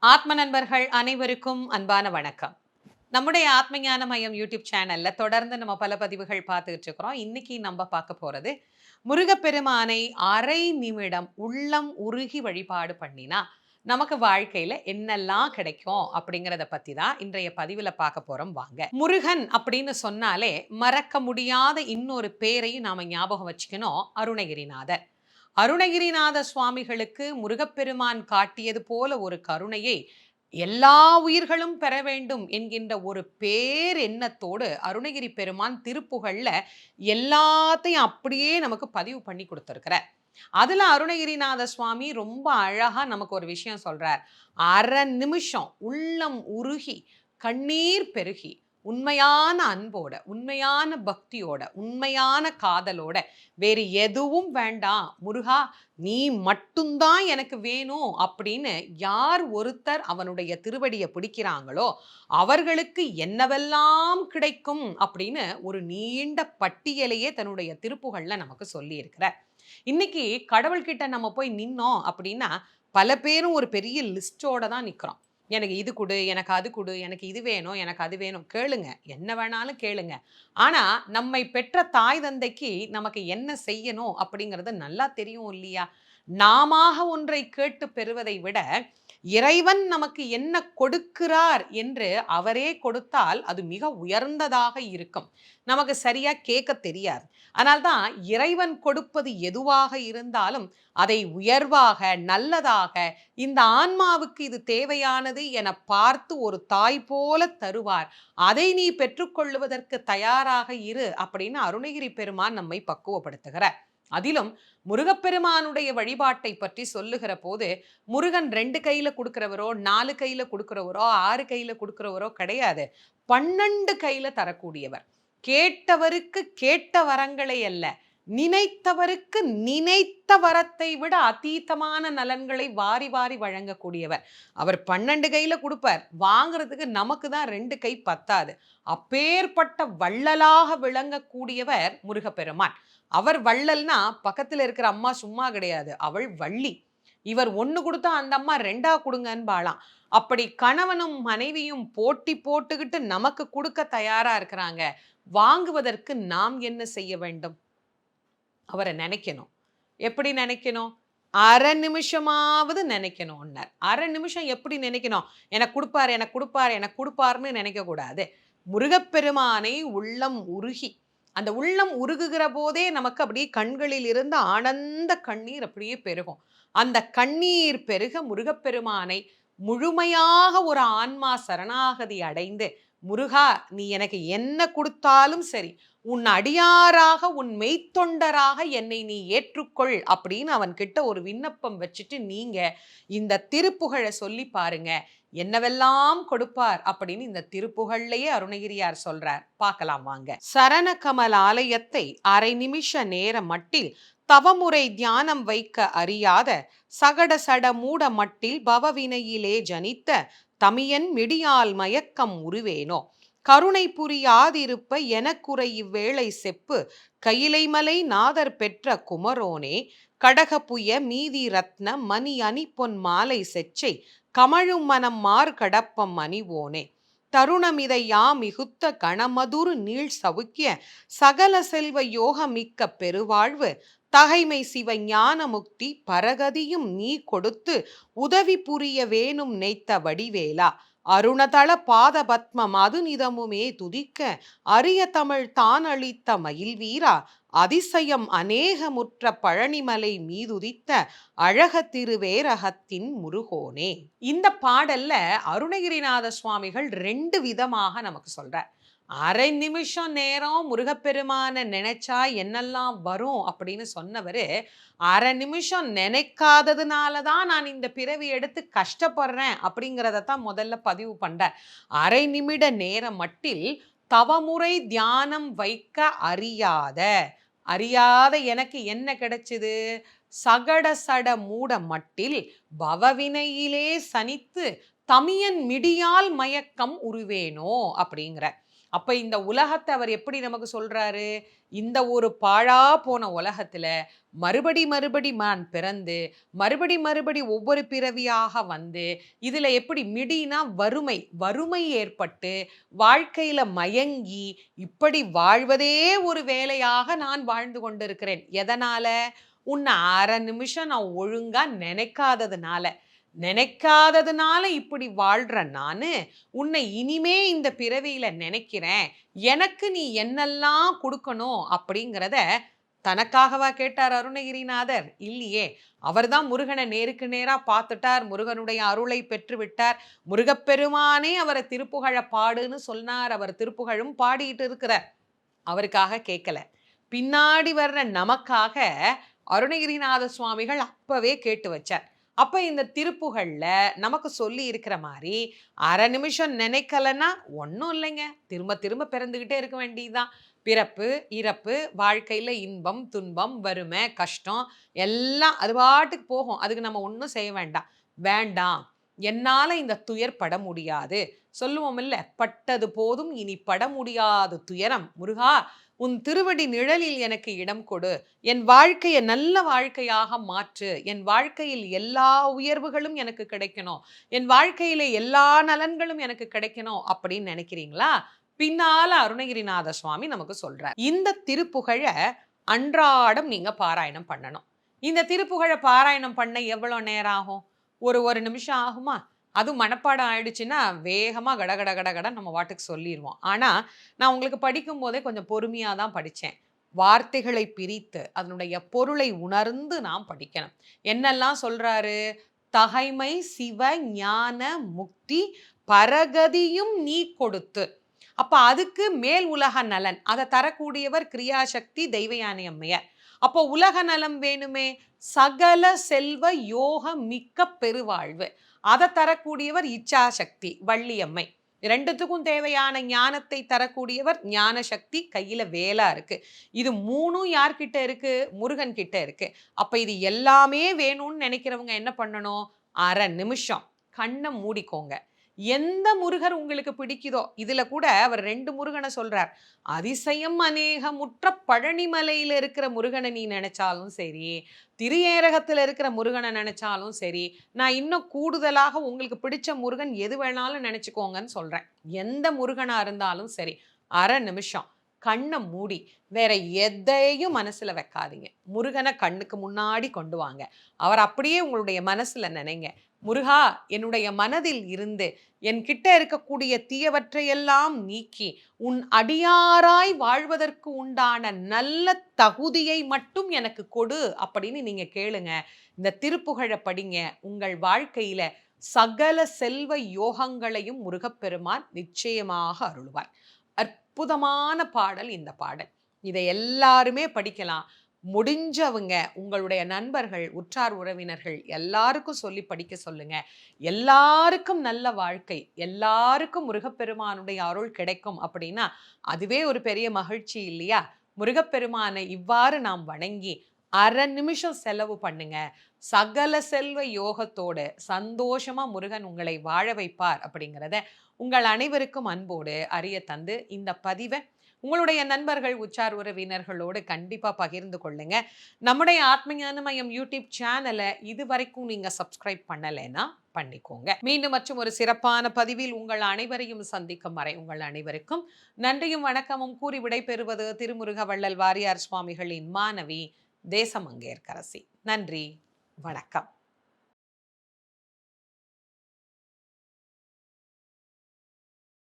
ஆத்ம நண்பர்கள் அனைவருக்கும் அன்பான வணக்கம். நம்முடைய ஆத்மஞான மையம் யூடியூப் சேனல்ல தொடர்ந்து நம்ம பல பதிவுகள் பார்த்துக்கிட்டு இருக்கிறோம் இன்னைக்கு நம்ம பார்க்க போறது முருகப்பெருமானை அரை நிமிடம் உள்ளம் உருகி வழிபாடு பண்ணினா நமக்கு வாழ்க்கையில என்னெல்லாம் கிடைக்கும் அப்படிங்கிறத பத்தி தான் இன்றைய பதிவுல பார்க்க போறோம். வாங்க. முருகன் அப்படின்னு சொன்னாலே மறக்க முடியாத இன்னொரு பேரையும் நாம ஞாபகம் வச்சுக்கணும். அருணகிரிநாதர். அருணகிரிநாத சுவாமிகளுக்கு முருகப்பெருமான் காட்டியது போல ஒரு கருணையை எல்லா உயிர்களும் பெற வேண்டும் என்கின்ற ஒரு பேர் எண்ணத்தோடு அருணகிரி பெருமான் திருப்புகழில் எல்லாத்தையும் அப்படியே நமக்கு பதிவு பண்ணி கொடுத்துருக்கிறார். அதில் அருணகிரிநாத சுவாமி ரொம்ப அழகாக நமக்கு ஒரு விஷயம் சொல்கிறார் அரை நிமிஷம் உள்ளம் உருகி கண்ணீர் பெருகி உண்மையான அன்போட உண்மையான பக்தியோட உண்மையான காதலோட வேறு எதுவும் வேண்டாம். முருகா நீ மட்டும்தான் எனக்கு வேணும் அப்படின்னு யார் ஒருத்தர் அவனுடைய திருவடியை பிடிக்கிறாங்களோ அவர்களுக்கு என்னவெல்லாம் கிடைக்கும் அப்படின்னு ஒரு நீண்ட பட்டியலையே தன்னுடைய திருப்புகள்ல நமக்கு சொல்லியிருக்கிறார். இன்னைக்கு கடவுள்கிட்ட நம்ம போய் நின்னோம் அப்படின்னா பல பேரும் ஒரு பெரிய லிஸ்டோட தான் நிற்கிறோம் எனக்கு இது கொடு எனக்கு அது கொடு எனக்கு இது வேணும் எனக்கு அது வேணும். கேளுங்க. என்ன வேணாலும் கேளுங்க. ஆனா நம்மை பெற்ற தாய் தந்தைக்கு நமக்கு என்ன செய்யணும் அப்படிங்கிறது நல்லா தெரியும் இல்லையா? நாம ஒன்றை கேட்டு பெறுவதை விட இறைவன் நமக்கு என்ன கொடுக்கிறார் என்று அவரே கொடுத்தால் அது மிக உயர்ந்ததாக இருக்கும். நமக்கு சரியா கேட்க தெரியாது. அதனால்தான் இறைவன் கொடுப்பது எதுவாக இருந்தாலும் அதை உயர்வாக நல்லதாக இந்த ஆன்மாவுக்கு இது தேவையானது என பார்த்து ஒரு தாய் போல தருவார். அதை நீ பெற்றுக்கொள்வதற்கு தயாராக இரு அப்படின்னு அருணகிரி பெருமான் நம்மை பக்குவப்படுத்துகிறார். அதிலும் முருகப்பெருமானுடைய வழிபாட்டை பற்றி சொல்லுகிற போது முருகன் ரெண்டு கையில கொடுக்கிறவரோ நாலு கையில கொடுக்கிறவரோ ஆறு கையில கொடுக்கிறவரோ கிடையாது. பன்னெண்டு கையில தரக்கூடியவர். கேட்டவருக்கு கேட்ட வரங்களை அல்ல நினைத்தவருக்கு நினைத்த வரத்தை விட அத்தீத்தமான நலன்களை வாரி வாரி வழங்கக்கூடியவர். அவர் பன்னெண்டு கையில கொடுப்பார். வாங்குறதுக்கு நமக்கு தான் ரெண்டு கை பத்தாது. அப்பேற்பட்ட வள்ளலாக விளங்கக்கூடியவர் முருகப்பெருமான். அவர் வள்ளல்னா பக்கத்தில் இருக்கிற அம்மா சும்மா கிடையாது. அவள் வள்ளி. இவர் ஒன்று கொடுத்தா அந்த அம்மா ரெண்டா கொடுங்கன்னு பாலாம். அப்படி கணவனும் மனைவியும் போட்டி போட்டுக்கிட்டு நமக்கு கொடுக்க தயாரா இருக்கிறாங்க. வாங்குவதற்கு நாம் என்ன செய்ய வேண்டும்? அவரை நினைக்கணும். எப்படி நினைக்கணும்? அரை நிமிஷமாவது நினைக்கணும் ஒன்னர் அரை நிமிஷம் எப்படி நினைக்கணும்? எனக்கு கொடுப்பார் எனக்கு கொடுப்பார் எனக்கு கொடுப்பாருன்னு நினைக்க கூடாது முருகப்பெருமானை உள்ளம் உருகி அந்த உள்ளம் உருகுகிற போதே நமக்கு அப்படியே கண்களில் இருந்து ஆனந்த கண்ணீர் அப்படியே பெருகும். அந்த கண்ணீர் பெருக முருகப்பெருமானை முழுமையாக ஒரு ஆன்மா சரணாகதி அடைந்து முருகா நீ எனக்கு என்ன கொடுத்தாலும் சரி உன் அடியாராக உன் மெய்த்தொண்டராக என்னை நீ ஏற்றுக்கொள் அப்படின்னு அவன் கிட்ட ஒரு விண்ணப்பம் வச்சுட்டு நீங்க இந்த திருப்புகழை சொல்லி பாருங்க. என்னவெல்லாம் கொடுப்பார் அப்படின்னு இந்த திருப்புகழ்லையே அருணகிரியார் சொல்றார். பார்க்கலாம் வாங்க. சரண கமல் ஆலயத்தை அரை நிமிஷ நேர மட்டில் தவமுறை தியானம் வைக்க அறியாத சகட சட மூட மட்டில் பவவினையிலே ஜனித்த தமியன் மிடியால் மயக்கம் உருவேனோ? கருணை புரியாதிருப்ப எனக்குறை இவ்வேளை செப்பு. கையிலைமலை நாதர் பெற்ற குமரோனே கடகப்புய மீதி ரத்ன மணி அணி பொன் மாலை செச்சை கமழும் மனம் மார் கடப்பம் அணிவோனே தருணமிதை யா மிகுத்த கணமதுரு நீள் சவுக்கிய சகல செல்வ யோக மிக்க பெருவாழ்வு தகைமை சிவ ஞான முக்தி பரகதியும் நீ கொடுத்து உதவி புரிய வேணும் நெய்த்த வடிவேலா. அருணதள பாத பத்மம் அதுநிதமுமே துதிக்க அரிய தமிழ் தான் அளித்த மயில் வீரா அதிசயம் அநேகமுற்ற பழனிமலை மீதுதித்த அழக திருவேரகத்தின் முருகோனே. இந்த பாடல்ல அருணகிரிநாத சுவாமிகள் ரெண்டு விதமாக நமக்கு சொல்றார். அரை நிமிஷம் நேரம் முருகப்பெருமானை நினைச்சா என்னெல்லாம் வரும் அப்படின்னு சொன்னவர் அரை நிமிஷம் நினைக்காததுனால தான் நான் இந்த பிறவி எடுத்து கஷ்டப்படுறேன் அப்படிங்கிறத தான் முதல்ல பதிவு பண்ணுறேன் அரை நிமிட நேரம் மட்டில் தவமுறை தியானம் வைக்க அறியாத அறியாத எனக்கு என்ன கிடைச்சது? சகட சட மூட மட்டில் பவவினையிலே சனித்து தமியன் மிடியால் மயக்கம் உருவேனோ அப்படிங்கிற அப்ப இந்த உலகத்தை அவர் எப்படி நமக்கு சொல்றாரு? இந்த ஒரு பாழா போன உலகத்துல மறுபடி மறுபடி மான் பிறந்து மறுபடி மறுபடி ஒவ்வொரு பிறவியாக வந்து இதுல எப்படி மிடினா வறுமை வறுமை ஏற்பட்டு வாழ்க்கையில மயங்கி இப்படி வாழ்வதே ஒரு வேலையாக நான் வாழ்ந்து கொண்டிருக்கிறேன். எதனால? உன்னை அரை நிமிஷம் நான் ஒழுங்கா நினைக்காததுனால. நினைக்காததுனால இப்படி வாழ்கிற நான். உன்னை இனிமே இந்த பிறவியில் நினைக்கிறேன். எனக்கு நீ என்னெல்லாம் கொடுக்கணும் அப்படிங்கிறத தனக்காகவா கேட்டார் அருணகிரிநாதர்? இல்லையே. அவர்தான் முருகனை நேருக்கு நேராக பார்த்துட்டார். முருகனுடைய அருளை பெற்று விட்டார் முருகப்பெருமானே அவரை திருப்புகழ பாடுன்னு சொன்னார். அவர் திருப்புகழும் பாடிட்டு இருக்கிறார். அவருக்காக கேட்கல. பின்னாடி வர்ற நமக்காக அருணகிரிநாத சுவாமிகள் அப்பவே கேட்டு வச்சார். அப்போ இந்த திருப்புகளில் நமக்கு சொல்லி இருக்கிற மாதிரி அரை நிமிஷம் நினைக்கலன்னா ஒன்றும் இல்லைங்க. திரும்ப திரும்ப பிறந்துக்கிட்டே இருக்க வேண்டியதுதான். பிறப்பு இறப்பு வாழ்க்கையில் இன்பம் துன்பம் வறுமை கஷ்டம் எல்லாம் அது பாட்டுக்கு போகும். அதுக்கு நம்ம ஒன்றும் செய்ய வேண்டாம். வேண்டாம். என்னால் இந்த துயர் பட முடியாது. சொல்லுவோம் இல்லை பட்டது போதும் இனி பட முடியாது துயரம். முருகா உன் திருவடி நிழலில் எனக்கு இடம் கொடு. என் வாழ்க்கையை நல்ல வாழ்க்கையாக மாற்று. என் வாழ்க்கையில் எல்லா உயர்வுகளும் எனக்கு கிடைக்கணும். என் வாழ்க்கையில எல்லா நலன்களும் எனக்கு கிடைக்கணும் அப்படின்னு நினைக்கிறீங்களா? பின்னால அருணகிரிநாத சுவாமி நமக்கு சொல்றார். இந்த திருப்புகழ அன்றாடம் நீங்க பாராயணம் பண்ணணும். இந்த திருப்புகழை பாராயணம் பண்ண எவ்வளவு நேரம் ஆகும்? ஒரு ஒரு நிமிஷம் ஆகுமா? அதுவும் மனப்பாடம் ஆயிடுச்சுன்னா வேகமாக கட கட கட கட நம்ம வாட்டுக்கு சொல்லிடுவோம் ஆனால் நான் உங்களுக்கு படிக்கும் போதே கொஞ்சம் பொறுமையாக தான் படித்தேன் வார்த்தைகளை பிரித்து அதனுடைய பொருளை உணர்ந்து நாம் படிக்கணும். என்னெல்லாம் சொல்கிறாரு தகைமை சிவ ஞான முக்தி பரகதியும் நீ கொடுத்து. அப்போ அதுக்கு மேல் உலக நலன் அதை தரக்கூடியவர் கிரியாசக்தி தெய்வயானி அம்மையார். அப்போ உலக நலம் வேணுமே? சகல செல்வ யோக மிக்க பெருவாழ்வு. அதை தரக்கூடியவர் இச்சாசக்தி வள்ளியம்மை. ரெண்டுத்துக்கும் தேவையான ஞானத்தை தரக்கூடியவர் ஞான சக்தி கையில வேலா இருக்கு. இது மூணும் யார்கிட்ட இருக்கு? முருகன் கிட்ட இருக்கு. அப்ப இது எல்லாமே வேணும்னு நினைக்கிறவங்க என்ன பண்ணணும்? அரை நிமிஷம். கண்ணை மூடிக்கோங்க. எந்த முருகர் உங்களுக்கு பிடிக்குதோ இதுல கூட அவர் ரெண்டு முருகனை சொல்றார். அதிசயம் அநேகமுற்ற பழனிமலையில இருக்கிற முருகனை நீ நினைச்சாலும் சரி திரியேரகத்தில் இருக்கிற முருகனை நினைச்சாலும் சரி நான் இன்னும் கூடுதலாக உங்களுக்கு பிடிச்ச முருகன் எது வேணாலும் நினைச்சுக்கோங்கன்னு சொல்றேன். எந்த முருகனா இருந்தாலும் சரி அரை நிமிஷம் கண்ணை மூடி வேற எதையும் மனசுல வைக்காதீங்க. முருகனை கண்ணுக்கு முன்னாடி கொண்டு வாங்க. அவர் அப்படியே உங்களுடைய மனசுல நினைங்க. முருகா என்னுடைய மனதில் இருந்து என்கிட்ட இருக்கக்கூடிய தீயவற்றையெல்லாம் நீக்கி உன் அடியாராய் வாழ்வதற்கு உண்டான நல்ல தகுதியை மட்டும் எனக்கு கொடு அப்படின்னு நீங்க கேளுங்க. இந்த திருப்புகழை படிங்க. உங்கள் வாழ்க்கையில சகல செல்வ யோகங்களையும் முருகப்பெருமான் நிச்சயமாக அருள்வார். அற்புதமான பாடல் இந்த பாடல். இதை எல்லாருமே படிக்கலாம். முடிஞ்சவங்க உங்களுடைய நண்பர்கள் உற்றார் உறவினர்கள் எல்லாருக்கும் சொல்லி படிக்க சொல்லுங்க. எல்லாருக்கும் நல்ல வாழ்க்கை எல்லாருக்கும் முருகப்பெருமானுடைய அருள் கிடைக்கும் அப்படின்னா அதுவே ஒரு பெரிய மகிழ்ச்சி இல்லையா? முருகப்பெருமானை இவ்வாறு நாம் வணங்கி அரை நிமிஷம் செலவு பண்ணுங்க. சகல செல்வ யோகத்தோடு சந்தோஷமா முருகன் உங்களை வாழ வைப்பார் அப்படிங்கிறத உங்கள் அனைவருக்கும் அன்போடு அறிய தந்து இந்த பதிவை உங்களுடைய நண்பர்கள் உச்சார் உறவினர்களோடு கண்டிப்பாக பகிர்ந்து கொள்ளுங்க. நம்முடைய ஆத்மஞான மையம் யூடியூப் சேனலை இது வரைக்கும் நீங்கள் சப்ஸ்கிரைப் பண்ணலைன்னா பண்ணிக்கோங்க. மீண்டும் மற்றும் ஒரு சிறப்பான பதிவில் உங்கள் அனைவரையும் சந்திக்கும் வரை உங்கள் அனைவருக்கும் நன்றியும் வணக்கமும் கூறி விடைபெறுவது திருமுருக வள்ளல் வாரியார் சுவாமிகளின் மாணவி தேசமங்கேற்கரசி. நன்றி வணக்கம்.